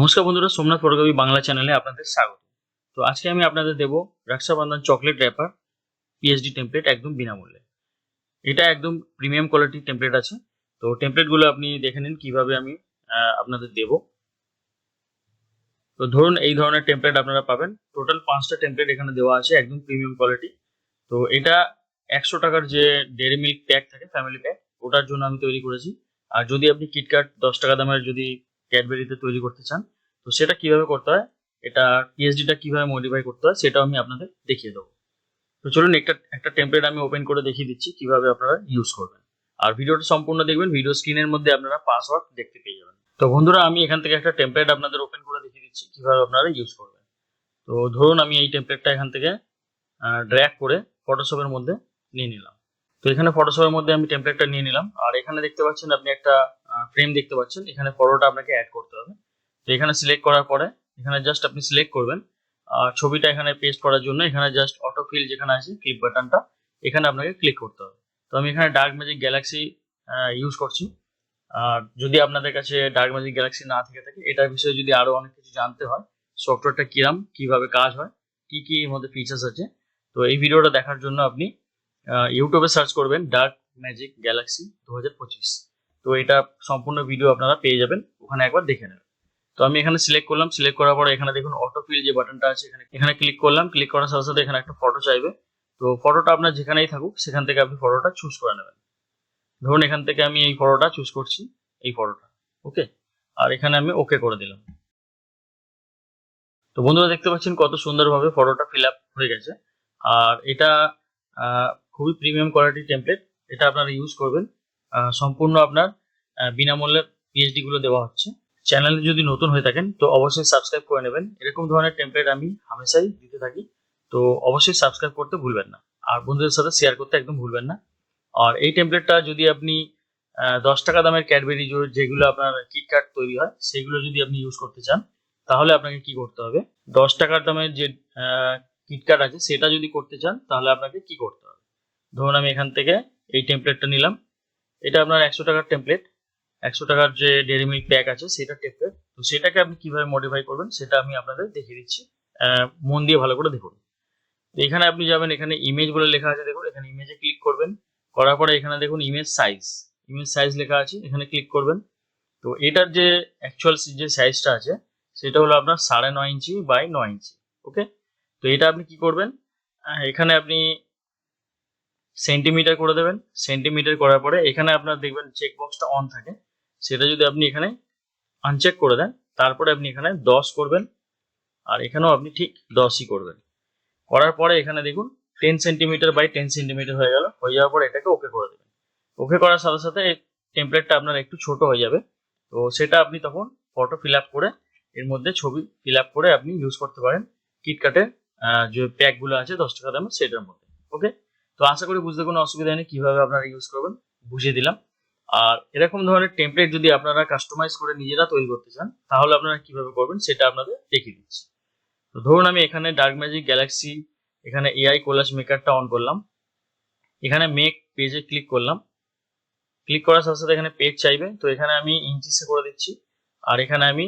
নমস্কার বন্ধুরা, সোমনাথ ফটোগ্রাফি বাংলা চ্যানেলে আপনাদের স্বাগত। তো আজকে আমি আপনাদের দেবো Rakshabandhan chocolate wrapper PSD template একদম বিনামূল্যে। এটা একদম প্রিমিয়াম কোয়ালিটির টেমপ্লেট আছে। তো টেমপ্লেটগুলো আপনি দেখে নিন, কীভাবে আমি আপনাদের দেবো। তো ধরুন, এই ধরনের টেমপ্লেট আপনারা পাবেন। টোটাল পাঁচটা টেমপ্লেট এখানে দেওয়া আছে, একদম প্রিমিয়াম কোয়ালিটি তো এটা একশো টাকার যে ডেয়ারি মিল্ক প্যাক থাকে ফ্যামিলি প্যাক ওটার জন্য আমি তৈরি করেছি। আর যদি আপনি কিটকাট দশ টাকা দামের যদি ক্যাডবেরিতে তৈরি করতে চান, তো সেটা কীভাবে করতে হয়, এটা পিএইচডিটা কীভাবে মডিফাই করতে হয়, সেটাও আমি আপনাদের দেখিয়ে দেবো। তো চলুন একটা একটা টেমপ্লেট আমি ওপেন করে দেখিয়ে দিচ্ছি, কীভাবে আপনারা ইউজ করবেন। আর ভিডিওটা সম্পূর্ণ দেখবেন ভিডিও স্ক্রিনের মধ্যে আপনারা পাসওয়ার্ড দেখতে পেয়ে যাবেন। তো বন্ধুরা, আমি এখান থেকে একটা টেমপ্লেট আপনাদের ওপেন করে দেখিয়ে দিচ্ছি, কীভাবে আপনারা ইউজ করবেন। তো ধরুন আমি এই টেমপ্লেটটা এখান থেকে ড্র্যাগ করে ফটোশপের মধ্যে নিয়ে নিলাম। তো এখানে ফটোশপের মধ্যে আমি টেমপ্লেটটা নিয়ে নিলাম। আর এখানে দেখতে পাচ্ছেন আপনি একটা ফ্রেম দেখতে পাচ্ছেন। এখানে ফটোটা আপনাকে অ্যাড করতে হবে। তো এখানে সিলেক্ট করার পরে, এখানে জাস্ট আপনি সিলেক্ট করবেন। আর ছবিটা এখানে পেস্ট করার জন্য এখানে জাস্ট অটো ফিল যেখানে আছে ক্লিক বাটনটা এখানে আপনাকে ক্লিক করতে হবে। তো আমি এখানে ডার্ক ম্যাজিক গ্যালাক্সি ইউজ করছি। আর যদি আপনাদের কাছে ডার্ক ম্যাজিক গ্যালাক্সি না থেকে থাকে, এটার বিষয়ে যদি আরও অনেক কিছু জানতে হয় সফটওয়্যারটা কিরাম, কীভাবে কাজ হয়, কি কি এর মধ্যে ফিচার্স আছে, তো এই ভিডিওটা দেখার জন্য আপনি ইউটিউবে সার্চ করবেন ডার্ক ম্যাজিক গ্যালাক্সি দু হাজার পঁচিশ। তো এটা সম্পূর্ণ ভিডিও আপনারা পেয়ে যাবেন, ওখানে একবার দেখে নেবেন। তো আমি এখানে সিলেক্ট করলাম সিলেক্ট করার পরে এখানে দেখুন অটো ফিল যে বাটনটা আছে, এখানে এখানে ক্লিক করলাম ক্লিক করার সাথে সাথে এখানে একটা ফটো চাইবে। তো ফটোটা আপনার যেখানেই থাকুক, সেখান থেকে আপনি ফটোটা চুজ করে নেবেন। ধরুন এখান থেকে আমি এই ফটোটা চুজ করছি, এই ফটোটা ওকে আর এখানে আমি ওকে করে দিলাম। তো বন্ধুরা দেখতে পাচ্ছেন কত সুন্দরভাবে ফটোটা ফিল আপ হয়ে গেছে। আর এটা খুবই প্রিমিয়াম কোয়ালিটি টেমপ্লেট এটা আপনারা ইউজ করবেন। সম্পূর্ণ আপনার বিনামূল্যে পিএইচডি গুলো দেওয়া হচ্ছে। চ্যানেলে যদি নতুন হয়ে থাকেন, তো অবশ্যই সাবস্ক্রাইব করে নেবেন। এরকম ধরনের টেমপ্লেট আমি হামেশাই দিতে থাকি। তো অবশ্যই সাবস্ক্রাইব করতে ভুলবেন না। আর বন্ধুদের সাথে শেয়ার করতে একদম ভুলবেন না। আর এই টেমপ্লেটটা যদি আপনি দশ টাকা দামের ক্যাডবেরি যেগুলো আপনার কিটকাট তৈরি হয়, সেগুলো যদি আপনি ইউজ করতে চান, তাহলে আপনাকে কি করতে হবে? দশ টাকার দামের যে কিটকাট আছে, সেটা যদি করতে চান, তাহলে আপনাকে কি করতে হবে? ধরুন আমি এখান থেকে এই টেমপ্লেটটা নিলাম। এটা আপনার একশো টাকার টেমপ্লেট একশো টাকার যে ডেয়ারি মিল্ক প্যাক আছে সেটা টেমপ্লেট তো সেটাকে আপনি কীভাবে মডিফাই করবেন, সেটা আমি আপনাদের দেখিয়ে দিচ্ছি। মন দিয়ে ভালো করে দেখুন। এখানে আপনি যাবেন, এখানে ইমেজ বলে লেখা আছে, দেখুন। এখানে ইমেজে ক্লিক করবেন। করার পরে এখানে দেখুন ইমেজ সাইজ ইমেজ সাইজ লেখা আছে, এখানে ক্লিক করবেন। তো এটার যে অ্যাকচুয়াল যে সাইজটা আছে, সেটা হলো আপনার সাড়ে নয় ইঞ্চি বাই নয় ইঞ্চি। ওকে তো এটা আপনি কি করবেন? এখানে আপনি সেন্টিমিটার করে দেবেন। সেন্টিমিটার করার পরে এখানে আপনার দেখবেন চেক বক্সটা অন থাকে। সেটা যদি আপনি এখানে আনচেক করে দেন, তারপরে আপনি এখানে দশ করবেন, আর এখানেও আপনি ঠিক দশই করবেন। করার পরে এখানে দেখুন ten centimetre by ten centimetre হয়ে গেল। হয়ে যাওয়ার পরে এটাকে ওকে করে দেবেন। ওকে করার সাথে সাথে টেমপ্লেটটা আপনার একটু ছোট হয়ে যাবে। তো সেটা আপনি তখন ফটো ফিল আপ করে, এর মধ্যে ছবি ফিল আপ করে আপনি ইউজ করতে পারেন। কিটকাটের যে প্যাকগুলো আছে, দশ টাকা দামের, সেটার মধ্যে। ওকে তো আশা করি বুঝতে কোনো অসুবিধা নেই কীভাবে আপনারা ইউজ করবেন, বুঝিয়ে দিলাম। আর এরকম ধরনের টেমপ্লেট যদি আপনারা কাস্টমাইজ করে নিজেরা তৈরি করতে চান, তাহলে আপনারা কীভাবে করবেন সেটা আপনাদের দেখিয়ে দিচ্ছি। তো ধরুন আমি এখানে ডার্ক ম্যাজিক গ্যালাক্সি এখানে এআই কোলাস মেকারটা অন করলাম। এখানে মেক পেজে ক্লিক করলাম। ক্লিক করার সাথে সাথে এখানে পেজ চাইবে। তো এখানে আমি ইঞ্চিসে করে দিচ্ছি। আর এখানে আমি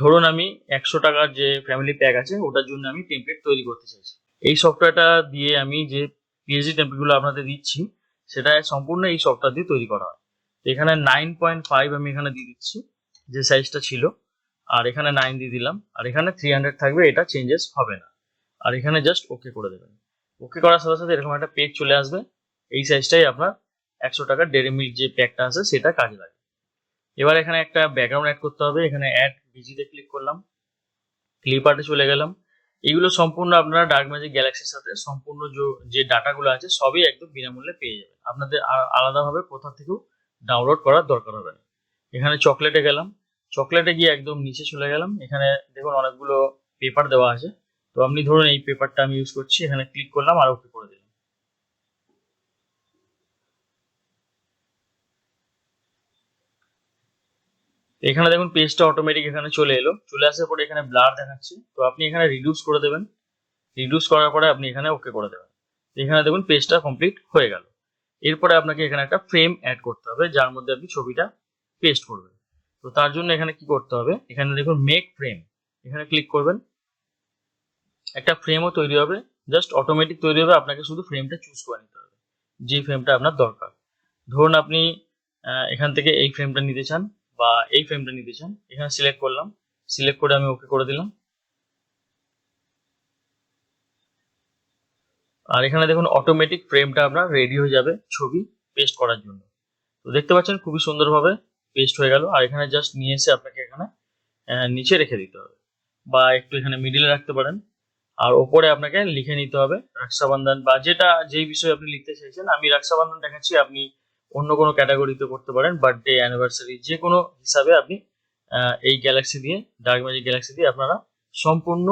ধরুন আমি একশো টাকার যে ফ্যামিলি প্যাক আছে, ওটার জন্য আমি টেমপ্লেট তৈরি করতে চাইছি। এই সফটওয়্যারটা দিয়ে আমি যে পিএইচডি টেমপ্লেটগুলো আপনাদের দিচ্ছি, সেটা সম্পূর্ণ এই সফটওয়্যার দিয়ে তৈরি করা হয়। এখানে নাইন পয়েন্ট ফাইভ আমি এখানে দিয়ে দিচ্ছি, যে সাইজটা ছিল। আর এখানে নাইন দিয়ে দিলাম। আর এখানে থ্রি হান্ড্রেড থাকবে, এটা চেঞ্জেস হবে না। আর এখানে জাস্ট ওকে করে দেবেন। ওকে করার সাথে সাথে এরকম একটা পেজ চলে আসবে। এই সাইজটাই আপনার একশো টাকার ডেরি মিল্ক যে প্যাকটা আছে, সেটা কাজে লাগে। এবার এখানে একটা ব্যাকগ্রাউন্ড অ্যাড করতে হবে। এখানে অ্যাড বিজিতে ক্লিক করলাম। ক্লিপ আর্টে চলে গেলাম। এইগুলো সম্পূর্ণ আপনারা ডার্ক ম্যাজিক গ্যালাক্সির সাথে সম্পূর্ণ যে- ডাটাগুলো আছে, সবই একদম বিনামূল্যে পেয়ে যাবেন। আপনাদের আলাদাভাবে কোথা থেকেও ডাউনলোড করার দরকার হবে না। এখানে চকলেটে গেলাম। চকলেটে গিয়ে একদম নিচে চলে গেলাম। এখানে দেখুন অনেকগুলো পেপার দেওয়া আছে। তো আপনি ধরুন এই পেপারটা আমি ইউজ করছি। এখানে ক্লিক করলাম আর ওকে করে দিলাম এখানে দেখুন পেজটা অটোমেটিক এখানে চলে এলো। চলে আসার পরে এখানে ব্লার দেখাচ্ছে। তো আপনি এখানে রিডিউস করে দেবেন। রিডিউস করার পরে আপনি এখানে ওকে করে দেবেন। এখানে দেখুন পেজটা কমপ্লিট হয়ে গেল। এরপরে আপনাকে এখানে একটা ফ্রেম অ্যাড করতে হবে, যার মধ্যে আপনি ছবিটা পেস্ট করবেন। তো তার জন্য এখানে কি করতে হবে? এখানে দেখুন মেক ফ্রেম এখানে ক্লিক করবেন। একটা ফ্রেমও তৈরি হবে। জাস্ট অটোমেটিক তৈরি হবে। আপনাকে শুধু ফ্রেমটা চুজ করে নিতে হবে। যে ফ্রেমটা আপনার দরকার। ধরুন আপনি এখান থেকে এই ফ্রেমটা নিতে চান। বা এই ফ্রেমটা নিতে চান, এখানে সিলেক্ট করলাম সিলেক্ট করে আমি ওকে করে দিলাম। আর এখানে দেখুন অটোমেটিক ফ্রেমটা আপনার রেডি হয়ে যাবে ছবি পেস্ট করার জন্য। তো দেখতে পাচ্ছেন, খুবই সুন্দরভাবে পেস্ট হয়ে গেল। আর এখানে জাস্ট নিয়ে এসে আপনাকে এখানে নিচে রেখে দিতে হবে। বা একটু এখানে মিডিলে রাখতে পারেন। আর ওপরে আপনাকে লিখে নিতে হবে রক্ষাবন্ধন বা যেটা, যেই বিষয়ে আপনি লিখতে চাইছেন, আমি রক্ষাবন্ধন দেখাচ্ছি, আপনি অন্য কোনো ক্যাটাগরিতে করতে পারেন বার্থডে অ্যানিভার্সারি যে কোনো হিসাবে আপনি এই গ্যালাক্সি দিয়ে ডার্ক ম্যাজিক গ্যালাক্সি দিয়ে আপনারা সম্পূর্ণ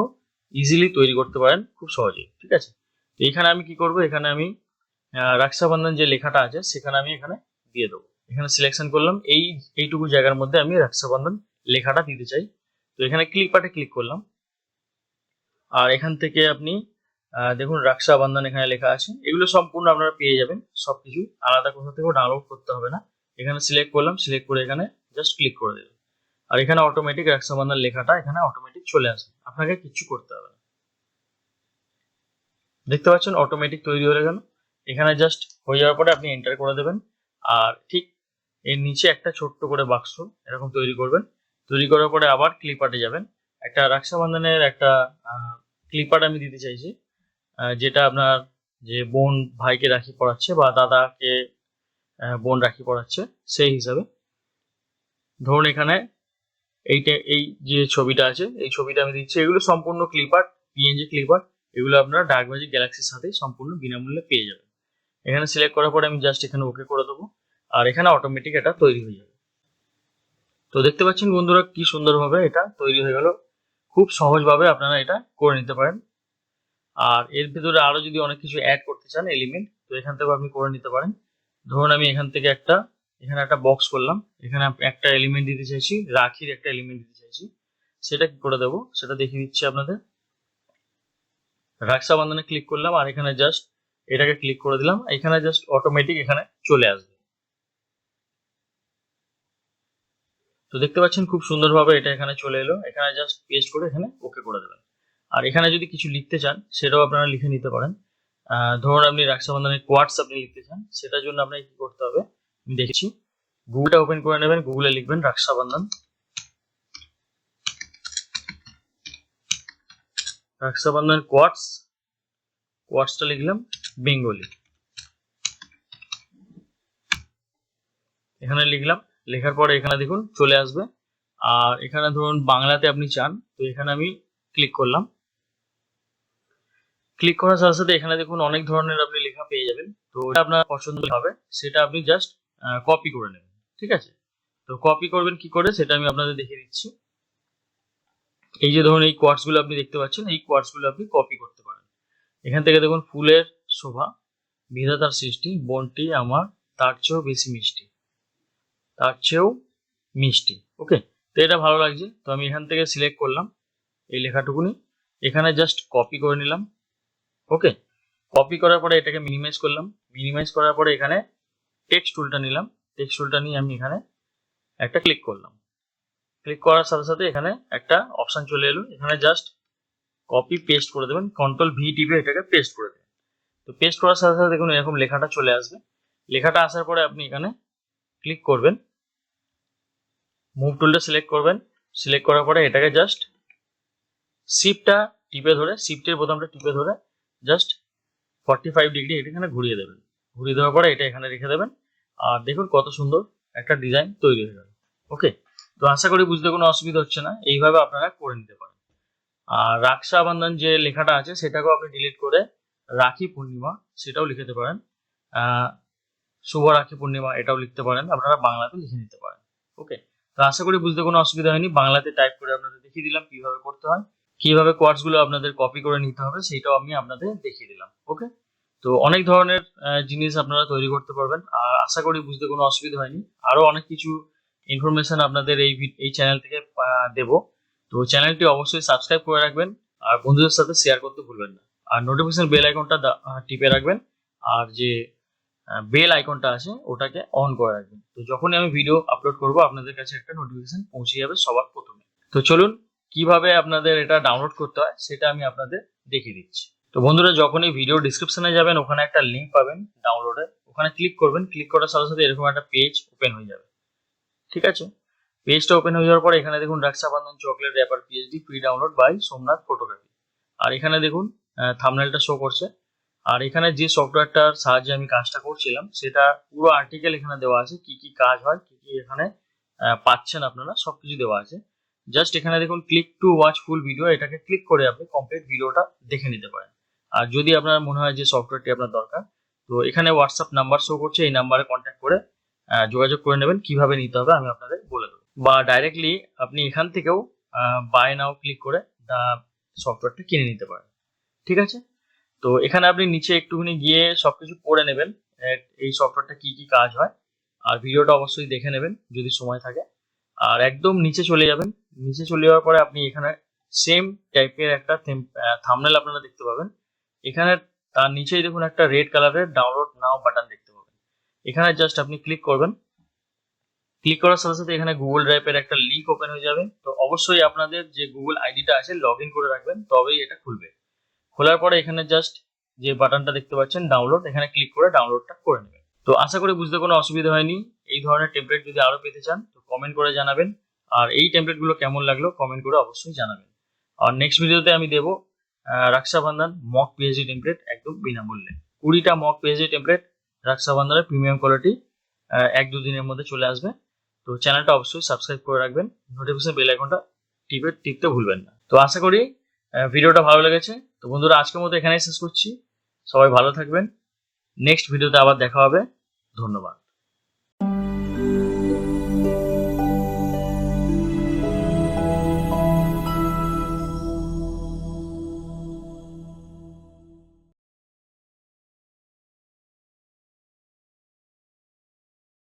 ইজিলি তৈরি করতে পারেন খুব সহজেই ঠিক আছে? তো এখানে আমি কি করব? এখানে আমি আহ, রক্ষাবন্ধন যে লেখাটা আছে সেখানে আমি এখানে দিয়ে দেবো। এখানে সিলেকশন করলাম এই এইটুকু জায়গার মধ্যে আমি রক্ষাবন্ধন লেখাটা দিতে চাই। তো এখানে ক্লিক পাটে ক্লিক করলাম। আর এখান থেকে আপনি দেখুন রক্ষাবন্ধন এখানে লেখা আছে। এগুলো সম্পূর্ণ আপনারা পেয়ে যাবেন সবকিছু। আলাদা কোথাও থেকেও ডাউনলোড করতে হবে না। এখানে সিলেক্ট করলাম সিলেক্ট করে এখানে জাস্ট ক্লিক করে দেবেন। আর এখানে অটোমেটিক রক্ষাবন্ধন লেখাটা এখানে অটোমেটিক চলে আসবে। আপনাকে কিচ্ছু করতে হবে না। দেখতে পাচ্ছেন অটোমেটিক তৈরি হয়ে গেল। এখানে জাস্ট হয়ে যাওয়ার পরে আপনি এন্টার করে দেবেন। আর ঠিক এর নিচে একটা ছোট্ট করে বাক্স এরকম তৈরি করবেন। তৈরি করার পরে আবার ক্লিপার্টে যাবেন। একটা রক্ষাবন্ধনের একটা ক্লিপার্ট আমি দিতে চাইছি। যেটা আপনার যে বোন ভাইকে রাখি পড়াচ্ছে বা দাদাকে বোন রাখি পড়াচ্ছে, সেই হিসাবে। ধরুন এখানে এইটা, এই যে ছবিটা আছে, এই ছবিটা আমি দিচ্ছি, এগুলো সম্পূর্ণ ক্লিপার্ট পিএনজি ক্লিপার্ট এগুলো আপনারা ডার্ক ম্যাজিক গ্যালাক্সির সাথে সম্পূর্ণ বিনামূল্যে পেয়ে যাবেন। এখানে সিলেক্ট করার পরে আমি জাস্ট এখানে ওকে করে দেবো, আর এখানে অটোমেটিক এটা তৈরি হয়ে যাবে। তো দেখতে পাচ্ছেন বন্ধুরা কি সুন্দরভাবে এটা তৈরি হয়ে গেল। খুব সহজভাবে আপনারা এটা করে নিতে পারেন। আর এর ভিতরে আরও যদি অনেক কিছু অ্যাড করতে চান এলিমেন্ট তো এখান থেকে আপনি করে নিতে পারেন। ধরুন আমি এখান থেকে একটা, এখানে একটা বক্স করলাম। এখানে একটা এলিমেন্ট দিতে চাইছি, রাখির একটা এলিমেন্ট দিতে চাইছি। সেটা কি করে দেবো? সেটা দেখিয়ে দিচ্ছি আপনাদের। রাক্ষাবন্ধনে ক্লিক করলাম, আর এখানে জাস্ট এটাকে ক্লিক করে দিলাম। এখানে জাস্ট অটোমেটিক এখানে চলে আসবে। তো দেখতে পাচ্ছেন খুব সুন্দরভাবে এটা এখানে চলে এলো। এখানে জাস্ট পেস্ট করে এখানে ওকে করে দেবেন। আর এখানে যদি কিছু লিখতে চান, সেটাও আপনারা লিখে নিতে পারেন। ধরুন আপনি রাক্ষাবন্ধনের কোয়ার্টস আপনি লিখতে চান, সেটার জন্য আপনাকে কি করতে হবে, আমি দেখেছি। গুগলটা ওপেন করে নেবেন গুগলে লিখবেন রাক্ষাবন্ধন রাক্ষাবন্ধন কোয়ার্টস কোয়ার্টসটা লিখলাম বেঙ্গলি এখানে লিখলাম, লেখার পরে এখানে দেখুন, চলে আসবে। আর এখানে ধরুন বাংলাতে আপনি চান, তো এখানে আমি ক্লিক করলাম। ক্লিক করার সাথে সাথে এখানে দেখুন অনেক ধরনের আপনি লেখা পেয়ে যাবেন। তো এটা আপনার পছন্দ হবে, সেটা আপনি জাস্ট কপি করে নেবেন, ঠিক আছে? তো কপি করবেন কি করে সেটা আমি আপনাদের দেখিয়ে দিচ্ছি। এই যে ধরুন এই কোয়ার্টসগুলো আপনি দেখতে পাচ্ছেন, এই কোয়ার্টসগুলো আপনি কপি করতে পারেন। এখান থেকে দেখুন ফুলের শোভা বিধাতার সৃষ্টি, বনটি আমার, তার চেয়েও বেশি মিষ্টি, তার চেয়েও মিষ্টি ওকে তো এটা ভালো লাগছে, তো আমি এখান থেকে সিলেক্ট করলাম, এই লেখাটুকুনি। এখানে জাস্ট কপি করে নিলাম। ওকে কপি করার পরে এটাকে মিনিমাইজ করলাম। মিনিমাইজ করার পরে এখানে টেক্সট টুলটা নিলাম। টেক্সট টুলটা নিয়ে আমি এখানে একটা ক্লিক করলাম। ক্লিক করার সাথে সাথে এখানে একটা অপশন চলে এলো। এখানে জাস্ট কপি পেস্ট করে দেবেন। কন্ট্রোল ভি টিপে এটাকে পেস্ট করে দেবেন। তো পেস্ট করার সাথে সাথে দেখুন এরকম লেখাটা চলে আসবে। লেখাটা আসার পরে আপনি এখানে ক্লিক করবেন। মুভ টুলটা সিলেক্ট করবেন। সিলেক্ট করার পরে এটাকে জাস্ট শিফটটা টিপে ধরে শিফটের বোতামটা টিপে ধরে জাস্ট ফর্টি ফাইভ ডিগ্রি এটা এখানে ঘুরিয়ে দেবেন। ঘুরিয়ে দেওয়ার পরে এটা এখানে রেখে দেবেন। আর দেখুন কত সুন্দর একটা ডিজাইন তৈরি হয়ে গেল। ওকে তো আশা করি বুঝতে কোনো অসুবিধা হচ্ছে না। এইভাবে আপনারা করে নিতে পারেন। আর রাক্ষাবন্ধন যে লেখাটা আছে, সেটাকেও আপনি ডিলিট করে রাখি পূর্ণিমা সেটাও লিখতে পারেন। শুভ রাখি পূর্ণিমা এটাও লিখতে পারেন। আপনারা বাংলাতে লিখে নিতে পারেন। ওকে তো আশা করি বুঝতে কোনো অসুবিধা হয়নি। বাংলাতে টাইপ করে আপনাদের দেখিয়ে দিলাম কীভাবে করতে হয়। কীভাবে কোয়ার্ডসগুলো আপনাদের কপি করে নিতে হবে সেটাও আমি আপনাদের দেখিয়ে দিলাম ওকে তো অনেক ধরনের জিনিস আপনারা তৈরি করতে পারবেন, আর আশা করি বুঝতে কোনো অসুবিধা হয়নি। আরও অনেক কিছু ইনফরমেশন আপনাদের এই এই চ্যানেল থেকে দেবো। তো চ্যানেলটি অবশ্যই সাবস্ক্রাইব করে রাখবেন, আর বন্ধুদের সাথে শেয়ার করতে ভুলবেন না। আর নোটিফিকেশন বেল আইকনটা টিপে রাখবেন, আর যে বেল আইকনটা আছে, ওটাকে অন করে রাখবেন। তো যখনই আমি ভিডিও আপলোড করব, আপনাদের কাছে একটা নোটিফিকেশন পৌঁছে যাবে সবার প্রথমে। তো চলুন কীভাবে আপনাদের এটা ডাউনলোড করতে হয়, সেটা আমি আপনাদের দেখিয়ে দিচ্ছি। তো বন্ধুরা, যখনই ভিডিও ডিসক্রিপশনে যাবেন, ওখানে একটা লিঙ্ক পাবেন ডাউনলোডের ওখানে ক্লিক করবেন ক্লিক করার সাথে সাথে এরকম একটা পেজ ওপেন হয়ে যাবে। ঠিক আছে? পেজটা ওপেন হয়ে যাওয়ার পর এখানে দেখুন, Rakshabandhan chocolate wrapper PSD free download by Somnath photography আর এখানে দেখুন থামনেলটা শো করছে। আর এখানে যে সফটওয়্যারটার সাহায্যে আমি কাজটা করছিলাম, সেটা পুরো আর্টিকেল এখানে দেওয়া আছে, কি কি কাজ হয়, কি কি এখানে পাচ্ছেন আপনারা, সবকিছু দেওয়া আছে। জাস্ট এখানে দেখুন click to watch full video এটাকে ক্লিক করে আপনি কমপ্লিট ভিডিওটা দেখে নিতে পারেন। আর যদি আপনার মনে হয় যে সফটওয়্যারটি আপনার দরকার, তো এখানে হোয়াটসঅ্যাপ নাম্বার শো করছে, এই নাম্বারে কন্ট্যাক্ট করে যোগাযোগ করে নেবেন, কীভাবে নিতে হবে আমি আপনাদের বলে দেবো। বা ডাইরেক্টলি আপনি এখান থেকেও বাই নাও ক্লিক করে সফটওয়্যারটা কিনে নিতে পারেন। ঠিক আছে? তো এখানে আপনি নিচে একটুখানি গিয়ে সবকিছু পড়ে নেবেন এই সফটওয়্যারটা কি কি কাজ হয়। আর ভিডিওটা অবশ্যই দেখে নেবেন, যদি সময় থাকে। আর একদম নিচে চলে যাবেন। নিচে চলে যাওয়ার পরে আপনি এখানে সেম টাইপের একটা থামনেল আপনারা দেখতে পাবেন। এখানে তার নিচেই দেখুন একটা রেড কালারের ডাউনলোড নাও বাটন দেখতে পাবেন। এখানে জাস্ট আপনি ক্লিক করবেন। ক্লিক করার সাথে সাথে এখানে গুগল ড্রাইভের একটা লিঙ্ক ওপেন হয়ে যাবে। তো অবশ্যই আপনাদের যে গুগল আইডিটা আছে লগ করে রাখবেন, তবেই এটা খুলবে। খোলার পরে এখানে জাস্ট যে বাটনটা দেখতে পাচ্ছেন ডাউনলোড এখানে ক্লিক করে ডাউনলোডটা করে নেবেন। তো আশা করি বুঝতে কোনো অসুবিধা হয়নি। এই ধরনের টেমপ্লেট যদি আরও পেতে চান, তো কমেন্ট করে জানাবেন। আর এই টেমপ্লেটগুলো কেমন লাগল কমেন্ট করে অবশ্যই জানাবেন। আর নেক্সট ভিডিওতে আমি দেবো রাক্ষাবন্ধন মক পিএইচডি টেমপ্লেট একদম বিনামূল্যে। কুড়িটা মক পিএইচডি টেমপ্লেট রাক্ষাবন্ধনের প্রিমিয়াম কোয়ালিটি এক দু দিনের মধ্যে চলে আসবে। তো চ্যানেলটা অবশ্যই সাবস্ক্রাইব করে রাখবেন। নোটিফিকেশন বেল আইকনটা টিপে, টিপতে ভুলবেন না। তো আশা করি ভিডিওটা ভালো লেগেছে। তো বন্ধুরা, আজকের মতো এখানেই শেষ করছি। সবাই ভালো থাকবেন। নেক্সট ভিডিওতে আবার দেখা হবে। ধন্যবাদ।